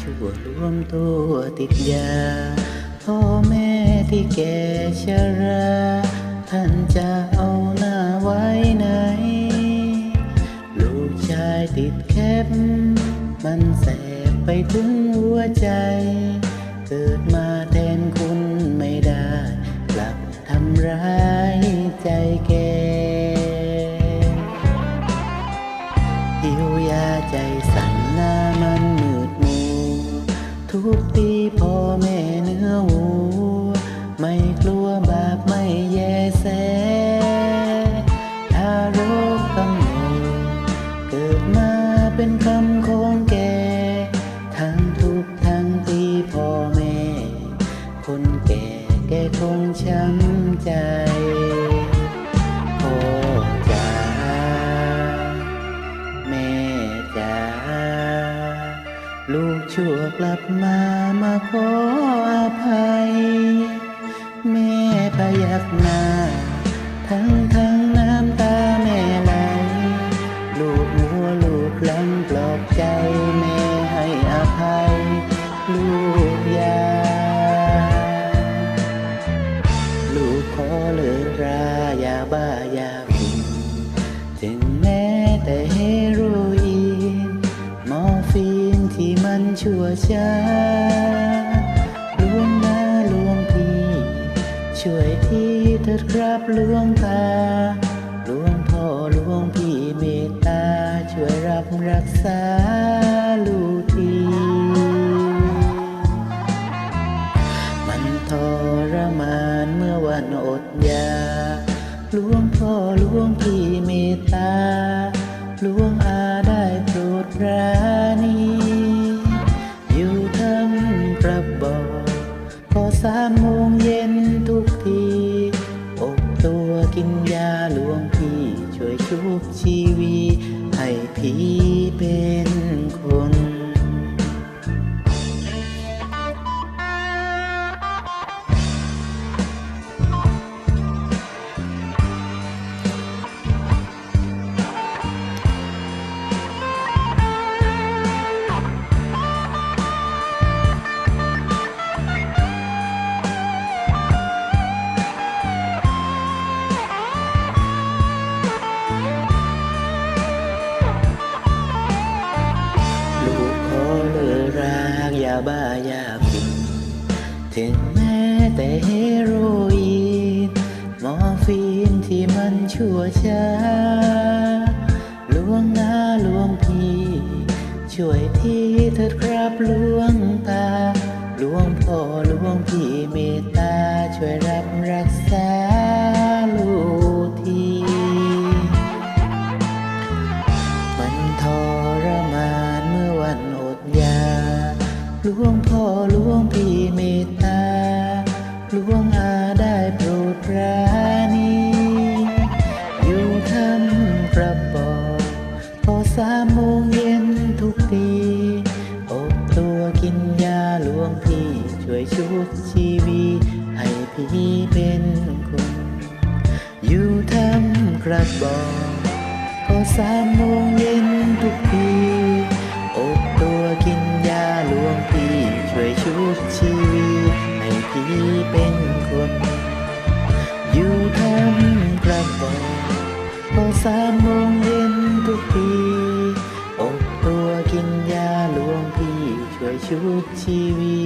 ช่วรวมตัวติดยา พ่อแม่ที่แก่ชรา ท่านจะเอาหน้าไว้ไหน ลูกชายติดแคบ มันแสบไปถึงหัวใจ เกิดมาแชั่วกลับมามาขออภัย แม่พยักหน้า ทั้งทั้งน้ำตาแม่ไหลลูกมัวลูกหลังปลอบใจแม่ให้อภัย ลูกยา ลูกขอเลิกราอย่าบ้าอย่า ที่มันชั่วช้าลวงหน้าลวงพี่ ช่วยทีเถิดครับลวงตาลวงพ่อลวงพี่เมตตา ช่วยรับรักษาลูกทีมันทรมานเมื่อวันอดยาลวงพ่อลวงพี่เมตตาลวงอา สามโมงเย็นทุกทีอกตัวกินยาหลวงพี่ ช่วยชุบชีวี ให้พี่เป็น บ้ายาฟินถึงแม้แต่เฮโรอีนมอร์ฟีนที่มันชั่วช้า วงพ่อหลวงพี่เมตตาหลวงอาได้โปรดปราณีอยู่ทำกระบอกพอสามโมงเย็นทุกทีอบตัวกินยาหลวงพี่ช่วยชุบชีวีให้พี่เป็นคนอยู่ทำกระบอกพอสามโมงเย็น ชูชีวี